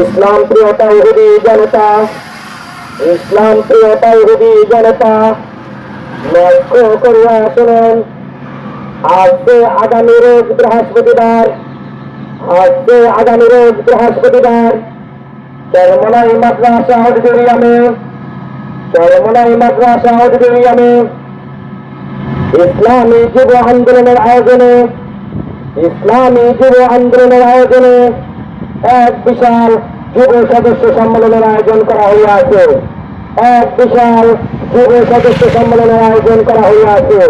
ইসলাম প্রিয়তা ইহুদি জনতা, ইসলাম প্রিয়তা ইহুদি জনতা, লক্ষ্য করিয়া শুনেন আজকে আগামী রোজ বৃহস্পতিবার, আজকে আগামী রোজ বৃহস্পতিবার চরমলাই মাদ্রাসা অডিটোরিয়ামে চরমলাই মাদ্রাসা অডিটোরিয়ামে ইসলামী যুব আন্দোলনের আয়োজনে, ইসলামী যুব আন্দোলনের আয়োজনে এক বিশাল যুব সদস্য সম্মেলনের আয়োজন করা হইয়াছে। এক বিশাল যুব সদস্য সম্মেলনের আয়োজন করা হইয়াছে।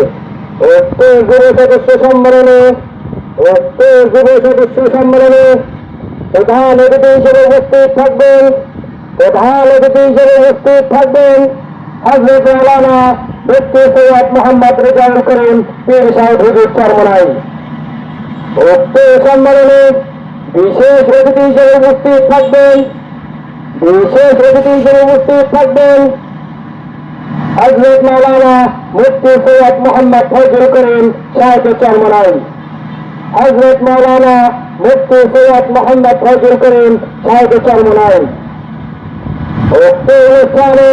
উক্ত যুব সদস্য সম্মেলনে উক্ত যুব সদস্য সম্মেলনে প্রধান অতিথি হিসেবে উপস্থিত থাকবেন, প্রধান অতিথি হিসেবে উপস্থিত থাকবেন হজরত মৌলানা মুফতি সৈয়দ মোহাম্মদ রেজাউল করিম পীর সাহেব হুজুর চরমনাই। উক্ত সম্মেলনে বিশেষ অতিথি হিসেবে উপস্থিত থাকবেন। বিশেষ অতিথি হিসেবে উপস্থিত থাকবেন। হজরত মৌলানা মুফতি সৈয়দ মোহাম্মদ ফজল করিম সাহেব চরমনাই হজরত মৌলানা মুফতি সৈয়দ মোহাম্মদ ফজল করিম সাহেব চরমনাই উক্ত অনুষ্ঠানে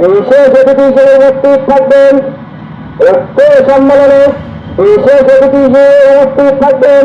বিশেষ অতিথি হিসেবে উপস্থিত থাকবেন। উক্ত সম্মেলনে বিশেষ অতিথি হিসেবে উপস্থিত থাকবেন।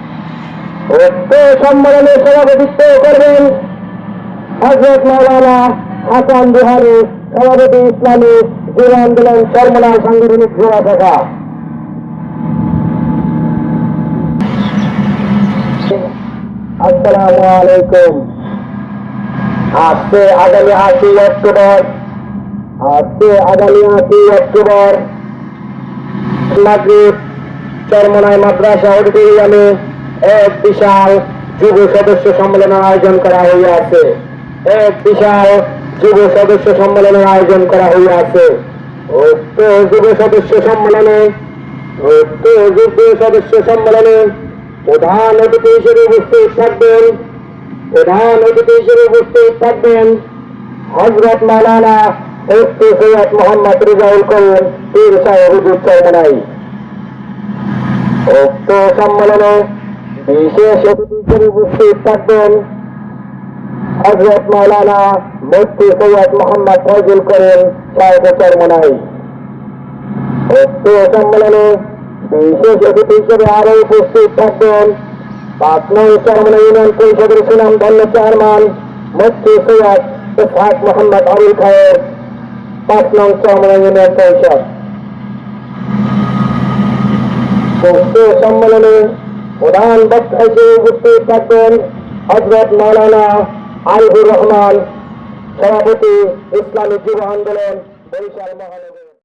উক্ত সম্মেলনের সভাপতিত্ব করবেন হজরত মাওলানা হাসান বিহারি, সভাপতি ইসলামী যুব আন্দোলন সর্বনা সাংগঠনিক যুবা শাখা। আসসালামু আলাইকুম। আজকে আগামী আটই অক্টোবর, আজকে আগামী আটই অক্টোবর, মাগরিব, চরমনায় মাদ্রাসা অডিটোরিয়ামে এক বিশাল যুব সদস্য সম্মেলনের আয়োজন করা হইয়াছে এক বিশাল যুব সদস্য সম্মেলনের আয়োজন করা হইয়াছে উক্ত যুব সদস্য সম্মেলনে, উক্ত যুব সদস্য সম্মেলনে প্রধান অতিথি হিসেবে উপস্থিত থাকবেন, প্রধান অতিথি হিসেবে উপস্থিত থাকবেন হজরত মাওলানা মুফতি সৈয়দ মোহাম্মদ রিজাউল করিম পীর সাহেব হুজুর চৌমনাই। উক্ত সম্মেলনে বিশেষ অতিথি হিসেবে উপস্থিত থাকবেন হজরত মাওলানা মুফতি সৈয়দ মোহাম্মদ ফজল করিম সাহেব চরমনাই। উক্ত সম্মেলনে বিশেষ অতিথি হিসেবে আরও উপস্থিত থাকবেন পাঁচ নং চরমনা ইউনিয়ন পরিষদের সুনাম ধন্য চেয়ারম্যান মুফতি সৈয়দ ইসহাক মোহাম্মদ আবুল খায়ের পাঁচ নং ইউনিয়ন পরিষদ। সম্মেলনে প্রধান বক্তা হিসেবে উপস্থিত থাকবেন হজরত মৌলানা আরিফুর রহমান, সভাপতি ইসলামী যুব আন্দোলন বরিশাল মহানগর।